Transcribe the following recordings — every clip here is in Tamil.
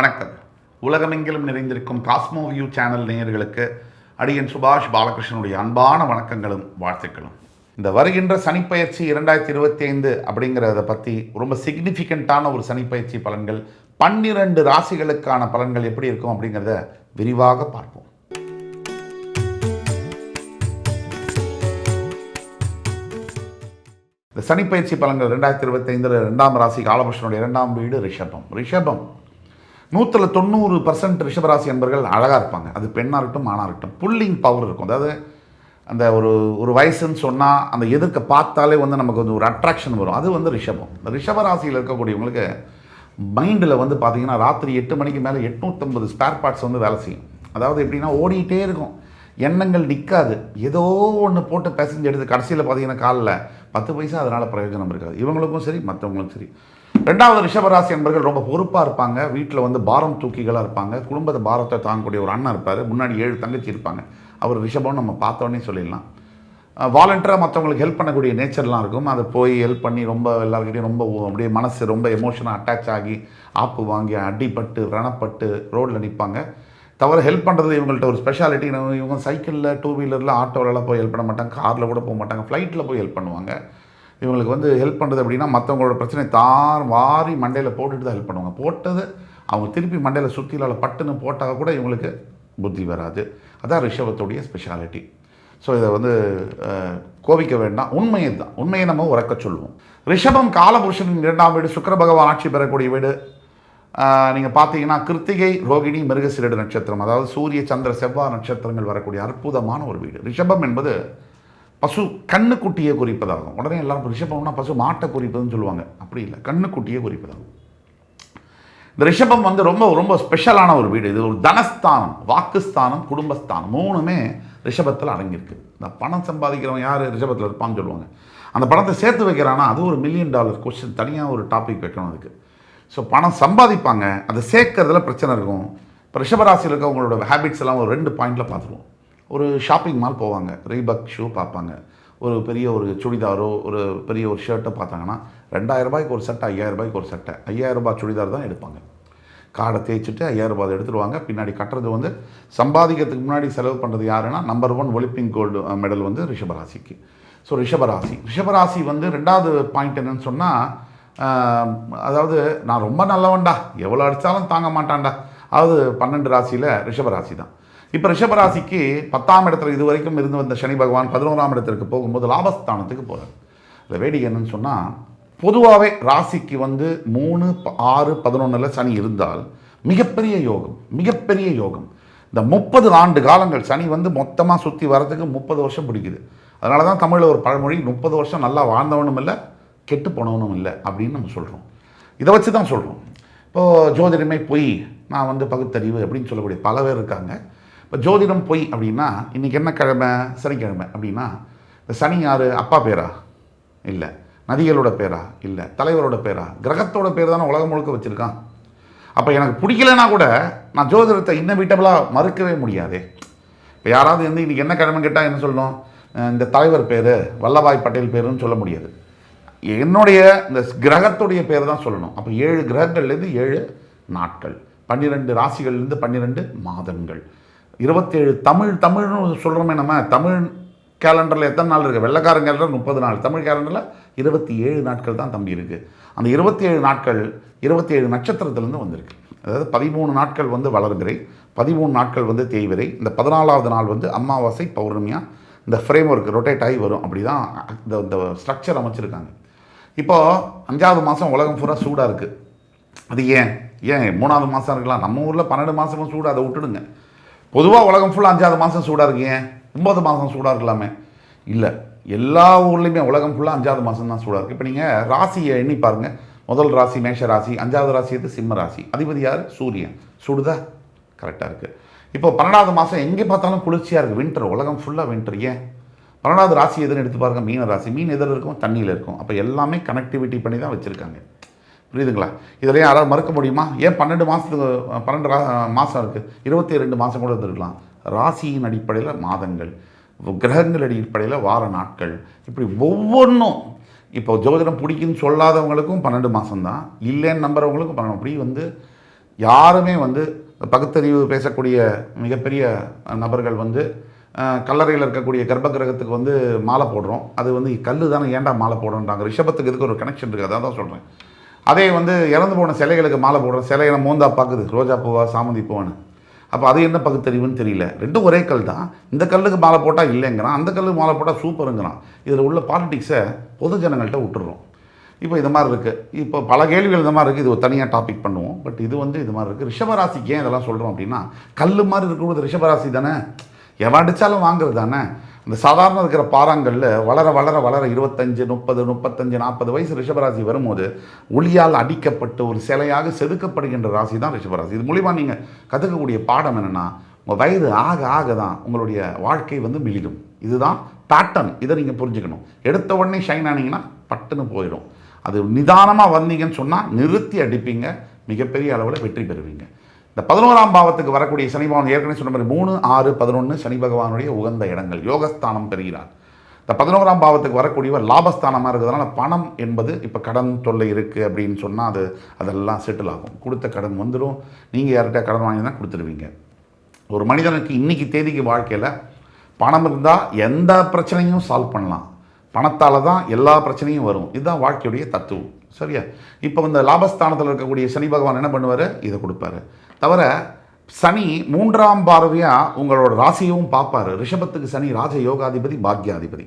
வணக்கம். உலகமெங்கிலும் நிறைந்திருக்கும் காஸ்மோ வியூ சேனல் நேயர்களுக்கு அடியன் சுபாஷ் பாலகிருஷ்ணனுடைய அன்பான வணக்கங்களும் வாழ்த்துக்களும். இந்த வருகின்ற சனிப்பயிற்சி இரண்டாயிரத்தி இருபத்தி ஐந்து அப்படிங்கிறத பற்றி ரொம்ப சிக்னிஃபிகண்ட்டான ஒரு சனிப்பயிற்சி பலன்கள் பன்னிரண்டு ராசிகளுக்கான பலன்கள் எப்படி இருக்கும் அப்படிங்கிறத விரிவாக பார்ப்போம். இந்த சனிப்பயிற்சி பலன்கள் ரெண்டாயிரத்தி இருபத்தி ஐந்தில் ரெண்டாம் ராசி காலபுருஷனுடைய இரண்டாம் வீடு ரிஷபம். ரிஷபம் நூற்றில் தொண்ணூறு பர்சன்ட் ரிஷபராசி என்பர்கள் அழகாக இருப்பாங்க. அது பெண்ணாக இருக்கட்டும் ஆணாக இருக்கட்டும். புல்லிங் பவர் இருக்கும். அதாவது அந்த ஒரு ஒரு வயசுன்னு சொன்னால் அந்த எதிர்க்க பார்த்தாலே வந்து நமக்கு வந்து ஒரு அட்ராக்ஷன் வரும். அது வந்து ரிஷபம். இந்த ரிஷபராசியில் இருக்கக்கூடியவங்களுக்கு மைண்டில் வந்து பார்த்திங்கன்னா ராத்திரி எட்டு மணிக்கு மேலே எட்நூற்றம்பது ஸ்பேர் பார்ட்ஸ் வந்து வேலை செய்யும். அதாவது எப்படின்னா ஓடிக்கிட்டே இருக்கும். எண்ணங்கள் நிற்காது ஏதோ ஒன்று போட்டு பேசஞ்சு எடுத்து கடைசியில் பார்த்தீங்கன்னா காலில் பத்து பைசா அதனால் பிரயோஜனம் இருக்காது. இவங்களுக்கும் சரி மற்றவங்களுக்கும் சரி. ரெண்டாவது ரிஷபராசி என்பர்கள் ரொம்ப பொறுப்பாக இருப்பாங்க. வீட்டில் வந்து பாரம் தூக்கிகளாக இருப்பாங்க. குடும்பத்தை பாரத்தை தாங்கக்கூடிய ஒரு அண்ணன் இருப்பார். முன்னாடி ஏழு தங்கச்சி இருப்பாங்க. அவர் ரிஷபம்னு நம்ம பார்த்தோன்னே சொல்லிடலாம். வாலண்டியராக மற்றவங்களுக்கு ஹெல்ப் பண்ணக்கூடிய நேச்சர்லாம் இருக்கும். அதை போய் ஹெல்ப் பண்ணி ரொம்ப எல்லாருக்கிட்டையும் ரொம்ப அப்படியே மனசு ரொம்ப எமோஷனாக அட்டாச் ஆகி ஆப்பு வாங்கி அடிபட்டு ரணப்பட்டு ரோட்டில் நிற்பாங்க தவிர ஹெல்ப் பண்ணுறது இவங்கள்ட்ட ஒரு ஸ்பெஷாலிட்டி இவங்க சைக்கிளில் டூ வீலரில் ஆட்டோவிலலாம் போய் ஹெல்ப் பண்ண மாட்டாங்க. காரில் கூட போக மாட்டாங்க. ஃப்ளைட்டில் போய் ஹெல்ப் பண்ணுவாங்க. இவங்களுக்கு வந்து ஹெல்ப் பண்ணுறது அப்படின்னா மற்றவங்களோட பிரச்சனை தார் வாரி மண்டையில் போட்டுட்டு தான் ஹெல்ப் பண்ணுவாங்க. போட்டது அவங்க திருப்பி மண்டையில் சுற்றிலால பட்டுன்னு போட்டால் கூட இவங்களுக்கு புத்தி வராது. அதான் ரிஷபத்துடைய ஸ்பெஷாலிட்டி ஸோ இதை வந்து கோபிக்க வேண்டாம். உண்மையை தான் உண்மையை நம்ம உறக்க சொல்லுவோம். ரிஷபம் காலபுருஷனின் இரண்டாம் வீடு சுக்கர பகவான் ஆட்சி பெறக்கூடிய வீடு. நீங்கள் பார்த்தீங்கன்னா கிருத்திகை ரோகிணி மிருகசிரடு நட்சத்திரம். அதாவது சூரிய சந்திர செவ்வாய் நட்சத்திரங்கள் வரக்கூடிய அற்புதமான ஒரு வீடு. ரிஷபம் என்பது பசு கண்ணுக்குட்டியை குறிப்பதாகும். உடனே எல்லாரும் ரிஷபம்னா பசு மாட்டை குறிப்பதுன்னு சொல்லுவாங்க. அப்படி இல்லை. கண்ணுக்குட்டியை குறிப்பதாகும். இந்த ரிஷபம் வந்து ரொம்ப ரொம்ப ஸ்பெஷலான ஒரு வீடு. இது ஒரு தனஸ்தானம் வாக்குஸ்தானம் குடும்பஸ்தானம். மூணுமே ரிஷபத்தில் அடங்கியிருக்கு. இந்த பணம் சம்பாதிக்கிறவன் யார்? ரிஷபத்தில் இருப்பான்னு சொல்லுவாங்க. அந்த பணத்தை சேர்த்து வைக்கிறான்னா அது ஒரு மில்லியன் டாலர் கொஸ்டின் தனியாக ஒரு டாபிக் வைக்கணும் அதுக்கு. ஸோ பணம் சம்பாதிப்பாங்க. அதை சேர்க்கறதுல பிரச்சனை இருக்கும். இப்போ ரிஷபராசியில் இருக்கவங்களோட ஹேபிட்ஸ் எல்லாம் ஒரு ரெண்டு பாயிண்டில் பார்த்துருவோம். ஒரு ஷாப்பிங் மால் போவாங்க. ரீபக் ஷூ பார்ப்பாங்க. ஒரு பெரிய ஒரு சுடிதாரோ ஒரு பெரிய ஒரு ஷர்ட்டை பார்த்தாங்கன்னா ரெண்டாயிரம் ரூபாய்க்கு ஒரு சட்டை ஐயாயிரம் ரூபாய்க்கு ஒரு சட்டை. ஐயாயிரம் ரூபாய் சுடிதார் தான் எடுப்பாங்க. கார்டை தேய்ச்சிட்டு ஐயாயிரம் ரூபாய் எடுத்துருவாங்க. பின்னாடி கட்டுறது வந்து சம்பாதிக்கிறதுக்கு முன்னாடி செலவு பண்ணுறது யாருன்னா number one Olympic gold medal வந்து ரிஷபராசிக்கு. ஸோ ரிஷபராசி. ரிஷபராசி வந்து ரெண்டாவது பாயிண்ட் என்னன்னு சொன்னால் அதாவது நான் ரொம்ப நல்லவன்டா. எவ்வளோ அடித்தாலும் தாங்க மாட்டான்டா. அதாவது பன்னெண்டு ராசியில் ரிஷபராசி தான். இப்போ ரிஷபராசிக்கு பத்தாம் இடத்துல இது வரைக்கும் இருந்து வந்த சனி பகவான் பதினோராம் இடத்திற்கு போகும்போது லாபஸ்தானத்துக்கு போகிறார் இந்த வேடிக்கை என்னன்னு சொன்னால் பொதுவாகவே ராசிக்கு வந்து மூணு ப- ஆறு பதினொன்றில் சனி இருந்தால் மிகப்பெரிய யோகம் மிகப்பெரிய யோகம். இந்த முப்பது ஆண்டு காலங்கள் சனி வந்து மொத்தமாக சுற்றி வரதுக்கு முப்பது வருஷம் பிடிக்குது. அதனால தான் தமிழில் ஒரு பழமொழி முப்பது வருஷம் நல்லா வாழ்ந்தவனும் இல்லை கெட்டு போனவனும் இல்லை அப்படின்னு நம்ம சொல்கிறோம் இதை வச்சு தான் சொல்கிறோம் இப்போது ஜோதிடமே பொய் நான் வந்து பகுத்தறிவு அப்படின்னு சொல்லக்கூடிய பல பேர் இருக்காங்க. இப்போ ஜோதிடம் பொய் அப்படின்னா இன்றைக்கி என்ன கிழமை? சனிக்கிழமை. அப்படின்னா இந்த சனி யார் அப்பா பேரா? இல்லை. நதிகளோட பேரா? இல்லை. தலைவரோட பேரா? கிரகத்தோட பேர் தானே உலகம் முழுக்க வச்சுருக்கான். அப்போ எனக்கு பிடிக்கலனா கூட நான் ஜோதிடத்தை இன்னவிட்டபிளாக மறுக்கவே முடியாதே. இப்போ யாராவது வந்து இன்றைக்கி என்ன கிழமை கேட்டால் என்ன சொல்லணும்? இந்த தலைவர் பேர் வல்லபாய் பட்டேல் பேருன்னு சொல்ல முடியாது. என்னுடைய இந்த கிரகத்துடைய பேர் தான் சொல்லணும். அப்போ ஏழு கிரகங்கள்லேருந்து ஏழு நாட்கள். பன்னிரெண்டு ராசிகள்லேருந்து பன்னிரெண்டு மாதங்கள். இருபத்தேழு தமிழ் தமிழ்னு சொல்கிறோமே நம்ம. தமிழ் கேலண்டரில் எத்தனை நாள் இருக்குது வெள்ளக்காரன் கேலண்டர் முப்பது நாள். தமிழ் கேலண்டரில் இருபத்தி ஏழு நாட்கள் தான் தம்பி இருக்குது அந்த இருபத்தி ஏழு நாட்கள் இருபத்தி ஏழு நட்சத்திரத்துலேருந்து வந்திருக்கு. அதாவது பதிமூணு நாட்கள் வந்து வளர்கிறை பதிமூணு நாட்கள் வந்து தேய்விரை இந்த பதினாலாவது நாள் வந்து அமாவாசை பௌர்ணமியாக இந்த ஃப்ரேம் ஒர்க் ரொட்டேட் ஆகி வரும். அப்படி தான் இந்த இந்த ஸ்ட்ரக்சர் அமைச்சிருக்காங்க. இப்போது அஞ்சாவது மாதம் உலகம் பூரா சூடாக இருக்குது அது ஏன்? ஏன்? மூணாவது மாதம் இருக்கலாம். நம்ம ஊரில் பன்னெண்டு மாதமும் சூடு. அதை விட்டுடுங்க. பொதுவாக உலகம் ஃபுல்லாக அஞ்சாவது மாதம் சூடாக இருக்கீங்க ஒன்பது மாதம் சூடாக இருக்கலாமே. இல்லை எல்லா ஊர்லேயுமே உலகம் ஃபுல்லாக அஞ்சாவது மாதம் தான் சூடாக இருக்குது இப்போ நீங்கள் ராசியை எண்ணி பாருங்கள் முதல் ராசி மேஷ ராசி அஞ்சாவது ராசி எது? சிம்ம ராசி. அதிபதி யார்? சூரியன். சூடுதா? கரெக்டாக இருக்குது இப்போ பன்னெண்டாவது மாதம் எங்கே பார்த்தாலும் குளிர்ச்சியாக இருக்குது வின்டர் உலகம் ஃபுல்லாக வின்டர் ஏன்? பன்னெண்டாவது ராசி எதுன்னு எடுத்து பாருங்கள் மீன ராசி. மீன் எதில் இருக்கும்? தண்ணியில் இருக்கும். அப்போ எல்லாமே கனெக்டிவிட்டி பண்ணி தான் வச்சுருக்காங்க. புரியுதுங்களா? இதில் யாராவது மறுக்க முடியுமா? ஏன் பன்னெண்டு மாதத்துக்கு பன்னெண்டு மாதம் இருக்குது இருபத்தி ரெண்டு மாதம் கூட இருந்திருக்கலாம். ராசியின் அடிப்படையில் மாதங்கள் கிரகங்கள் அடிப்படையில் வார நாட்கள். இப்படி ஒவ்வொன்றும் இப்போ ஜோதிடம் பிடிக்குன்னு சொல்லாதவங்களுக்கும் பன்னெண்டு மாதம் தான் இல்லைன்னு நம்புறவங்களுக்கும் பன்னெண்டு அப்படி வந்து யாருமே வந்து பகுத்தறிவு பேசக்கூடிய மிகப்பெரிய நபர்கள் வந்து கல்லறையில் இருக்கக்கூடிய கர்ப்ப கிரகத்துக்கு வந்து மாலை போடுறோம். அது வந்து கல் தானே ஏன்டா மாலை போடுறோன்றாங்க ரிஷபத்துக்கு இதுக்கு ஒரு கனெக்ஷன் இருக்குது அதான் தான் சொல்கிறேன் அதே வந்து இறந்து போன சிலைகளுக்கு மாலை போடுற சிலையை மோந்தா பார்க்குது ரோஜா பூவா சாமந்தி பூவான்னு. அப்போ அது என்ன பகுத்தறிவுன்னு தெரியல. ரெண்டும் ஒரே கல் தான். இந்த கல்லுக்கு மாலை போட்டால் இல்லைங்கிறான். அந்த கல்லுக்கு மாலை போட்டால் சூப்பருங்கிறான். இதில் உள்ள பாலிட்டிக்ஸை பொது ஜனங்கள்கிட்ட விட்டுறோம் இப்போ இது மாதிரி இருக்குது இப்போ பல கேள்விகள் இந்த மாதிரி இருக்குது இது ஒரு தனியாக டாபிக் பண்ணுவோம். பட் இது வந்து இது மாதிரி இருக்குது ரிஷபராசிக்கு ஏன் இதெல்லாம் சொல்கிறோம் அப்படின்னா கல் மாதிரி இருக்கும்போது ரிஷபராசி தானே? எவன் அடித்தாலும் வாங்குறது தானே? இந்த சாதாரண இருக்கிற பாறாங்கல்ல வளர வளர வளர இருபத்தஞ்சு முப்பது முப்பத்தஞ்சு நாற்பது வயசு ரிஷபராசி வரும்போது ஒளியால் அடிக்கப்பட்டு ஒரு சிலையாக செதுக்கப்படுகின்ற ராசி தான் ரிஷபராசி. இது மூலிமா நீங்கள் கற்றுக்கக்கூடிய பாடம் என்னென்னா உங்கள் வயது ஆக ஆக தான் உங்களுடைய வாழ்க்கை வந்து மிளிடும் இதுதான் பேட்டர்ன் இதை நீங்கள் புரிஞ்சுக்கணும். எடுத்த உடனே ஷைன் ஆனீங்கன்னா பட்டுன்னு போயிடும். அது நிதானமாக வந்தீங்கன்னு சொன்னால் நிறுத்தி அடிப்பீங்க. மிகப்பெரிய அளவில் வெற்றி பெறுவீங்க. இந்த பதினோராம் பாவத்துக்கு வரக்கூடிய சனி பகவான் ஏற்கனவே சொன்ன மாதிரி மூணு ஆறு பதினொன்று சனி பகவானுடைய உகந்த இடங்கள் யோகஸ்தானம் பெறுகிறார். இந்த பதினோராம் பாவத்துக்கு வரக்கூடியவர் லாபஸ்தானமாக இருக்கிறதுனால பணம் என்பது இப்போ கடன் தொல்லை இருக்குது அப்படின்னு சொன்னால் அது அதெல்லாம் செட்டில் ஆகும். கொடுத்த கடன் வந்துடும் நீங்கள் யார்கிட்ட கடன் வாங்கி தான் கொடுத்துருவீங்க. ஒரு மனிதனுக்கு இன்னைக்கு தேதிக்கு வாழ்க்கையில் பணம் இருந்தால் எந்த பிரச்சனையும் சால்வ் பண்ணலாம். பணத்தால் தான் எல்லா பிரச்சனையும் வரும். இதுதான் வாழ்க்கையுடைய தத்துவம். சரியா? இப்போ இந்த லாபஸ்தானத்தில் இருக்கக்கூடிய சனி பகவான் என்ன பண்ணுவார்? இதை கொடுப்பாரு. தவிர சனி மூன்றாம் பார்வையாக உங்களோட ராசியவும் பார்ப்பாரு. ரிஷபத்துக்கு சனி ராஜ யோகாதிபதி பாக்யாதிபதி.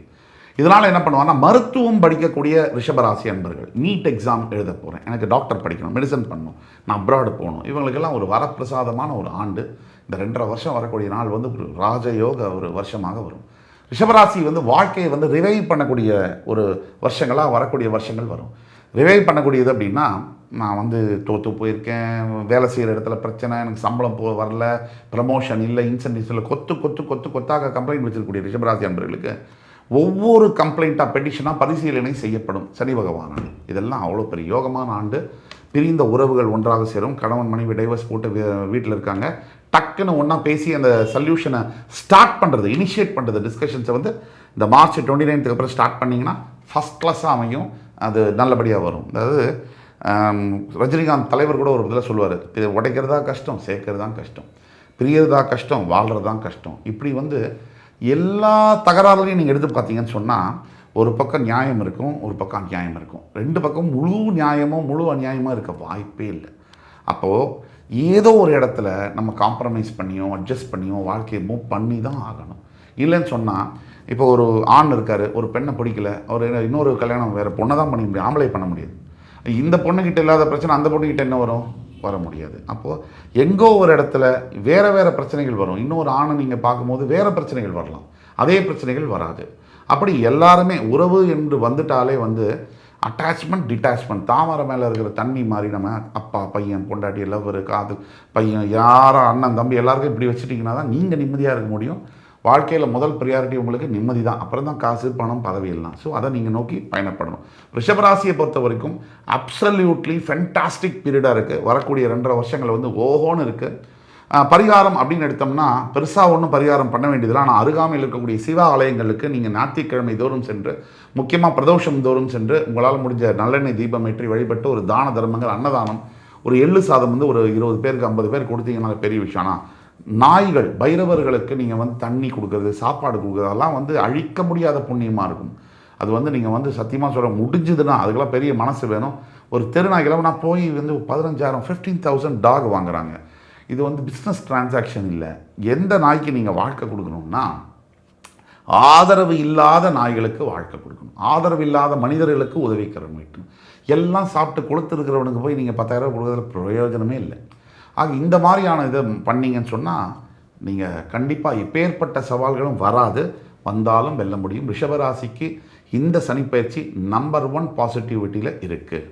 இதனால் என்ன பண்ணுவான்னா மருத்துவம் படிக்கக்கூடிய ரிஷபராசி அன்பர்கள் நீட் எக்ஸாம் எழுத போகிறேன் எனக்கு டாக்டர் படிக்கணும் மெடிசன் பண்ணணும் நான் அப்ராடு போகணும். இவங்களுக்கெல்லாம் ஒரு வரப்பிரசாதமான ஒரு ஆண்டு. இந்த ரெண்டரை வருஷம் வரக்கூடிய நாள் வந்து ஒரு ராஜயோக ஒரு வருஷமாக வரும். ரிஷபராசி வந்து வாழ்க்கையை வந்து ரிவைவ் பண்ணக்கூடிய ஒரு வருஷங்களாக வரக்கூடிய வருஷங்கள் வரும். ரிவைவ் பண்ணக்கூடியது அப்படின்னா நான் வந்து தோற்று போயிருக்கேன் வேலை செய்கிற இடத்துல பிரச்சனை எனக்கு சம்பளம் போ வரல ப்ரமோஷன் இல்லை இன்சென்டிவ்ஸ் இல்லை கொத்து கொத்து கொத்து கொத்தாக கம்ப்ளைண்ட் வச்சிருக்கக்கூடிய ரிஷபராசி அன்பர்களுக்கு ஒவ்வொரு கம்ப்ளைண்ட்டாக பெட்டிஷனாக பரிசீலனை செய்யப்படும் சனி பகவான் இதெல்லாம் அவ்வளோ பெரிய யோகமான ஆண்டு. பிரிந்த உறவுகள் ஒன்றாக சேரும். கணவன் மனைவி டைவர்ஸ் போட்டு வீட்டில் இருக்காங்க. டக்குன்னு ஒன்றா பேசி அந்த சொல்யூஷனை ஸ்டார்ட் பண்ணுறது இனிஷியேட் பண்ணுறது டிஸ்கஷன்ஸை வந்து இந்த மார்ச் டுவெண்ட்டி நைன்த்துக்கு அப்புறம் ஸ்டார்ட் பண்ணிங்கன்னா ஃபஸ்ட் கிளாஸாக அமையும். அது நல்லபடியாக வரும். அதாவது ரஜினிகாந்த் தலைவர் கூட ஒரு இதில் சொல்லுவார் உடைக்கிறதா கஷ்டம் சேர்க்கறது தான் கஷ்டம். பிரியறதா கஷ்டம் வாழ்கிறது தான் கஷ்டம். இப்படி வந்து எல்லா தகராறுலையும் நீங்கள் எடுத்து பார்த்தீங்கன்னு சொன்னால் ஒரு பக்கம் நியாயம் இருக்கும் ஒரு பக்கம் அநியாயம் இருக்கும். ரெண்டு பக்கம் முழு நியாயமும் முழு அநியாயமாக இருக்க வாய்ப்பே இல்லை. அப்போது ஏதோ ஒரு இடத்துல நம்ம காம்ப்ரமைஸ் பண்ணியோ அட்ஜஸ்ட் பண்ணியோ வாழ்க்கையை மூவ் பண்ணி தான் ஆகணும். இல்லைன்னு சொன்னால் இப்போ ஒரு ஆண் இருக்கார் ஒரு பெண்ணை பிடிக்கல அவர் இன்னொரு கல்யாணம் வேறு பொண்ணை தான் பண்ண முடியும் ஆம்பளை பண்ண முடியாது. இந்த பொண்ணுக்கிட்ட இல்லாத பிரச்சனை அந்த பொண்ணுக்கிட்ட என்ன வரும்? வர முடியாது. அப்போது எங்கோ ஒரு இடத்துல வேறு வேறு பிரச்சனைகள் வரும். இன்னொரு ஆணை நீங்கள் பார்க்கும்போது வேறு பிரச்சனைகள் வரலாம். அதே பிரச்சனைகள் வராது. அப்படி எல்லாருமே உறவு என்று வந்துட்டாலே வந்து அட்டாச்மெண்ட் டிட்டாச்மெண்ட் தாமரை மேலே இருக்கிற தண்ணி மாதிரி நம்ம அப்பா பையன் பொண்டாட்டி லவ்வர் காது பையன் யாரும் அண்ணன் தம்பி எல்லாருக்கும் இப்படி வச்சுட்டிங்கன்னா தான் நீங்கள் நிம்மதியாக இருக்க முடியும். வாழ்க்கையில் முதல் ப்ரியாரிட்டி உங்களுக்கு நிம்மதி தான் அப்புறம் தான் காசு பணம் பதவி எல்லாம். ஸோ அதை நீங்கள் நோக்கி பயணப்படணும். ரிஷபராசியை பொறுத்த வரைக்கும் அப்சல்யூட்லி ஃபென்டாஸ்டிக் பீரியடாக இருக்குது வரக்கூடிய ரெண்டரை வருஷங்கள் வந்து ஓஹோன்னு இருக்குது பரிகாரம் அப்படின்னு எடுத்தோம்னா பெருசாக ஒன்றும் பரிகாரம் பண்ண வேண்டியதில்லை. ஆனால் அருகாமையில் இருக்கக்கூடிய சிவா ஆலயங்களுக்கு நீங்கள் ஞாயிற்றுக்கிழமை தோறும் சென்று முக்கியமாக பிரதோஷம் தோறும் சென்று உங்களால் முடிஞ்ச நல்லெண்ணெய் தீபம் ஏற்றி வழிபட்டு ஒரு தான தர்மங்கள் அன்னதானம் ஒரு எள்ளு சாதம் வந்து ஒரு இருபது பேருக்கு ஐம்பது பேர் கொடுத்தீங்கன்னா அது பெரிய விஷயம். ஆனால் நாய்கள் பைரவர்களுக்கு நீங்கள் வந்து தண்ணி கொடுக்கறது சாப்பாடு கொடுக்குறது அதெல்லாம் வந்து அழிக்க முடியாத புண்ணியமாக இருக்கும். அது வந்து நீங்கள் வந்து சத்தியமாக சொல்ல முடிஞ்சுதுன்னா அதுக்கெல்லாம் பெரிய மனசு வேணும். ஒரு தெருநாய்க்கெல்லாம் நான் போய் வந்து பதினஞ்சாயிரம் ஃபிஃப்டீன் தௌசண்ட் டாக் வாங்குறாங்க. இது வந்து பிஸ்னஸ் டிரான்சாக்ஷன் இல்லை. எந்த நாய்க்கு நீங்கள் வாழ்க்கை கொடுக்கணும்னா ஆதரவு இல்லாத நாய்களுக்கு வாழ்க்கை கொடுக்கணும். ஆதரவு இல்லாத மனிதர்களுக்கு உதவிக்கிற மீட்டும் எல்லாம் சாப்பிட்டு கொளுத்திருக்கிறவனுக்கு போய் நீங்கள் பத்தாயிரம் கொடுக்குறதுல பிரயோஜனமே இல்லை. ஆக இந்த மாதிரியான இதை பண்ணீங்கன்னு சொன்னால் நீங்கள் கண்டிப்பாக இப்பேற்பட்ட சவால்களும் வராது. வந்தாலும் வெல்ல முடியும். ரிஷபராசிக்கு இந்த சனிப்பயிற்சி நம்பர் ஒன் பாசிட்டிவிட்டியில் இருக்குது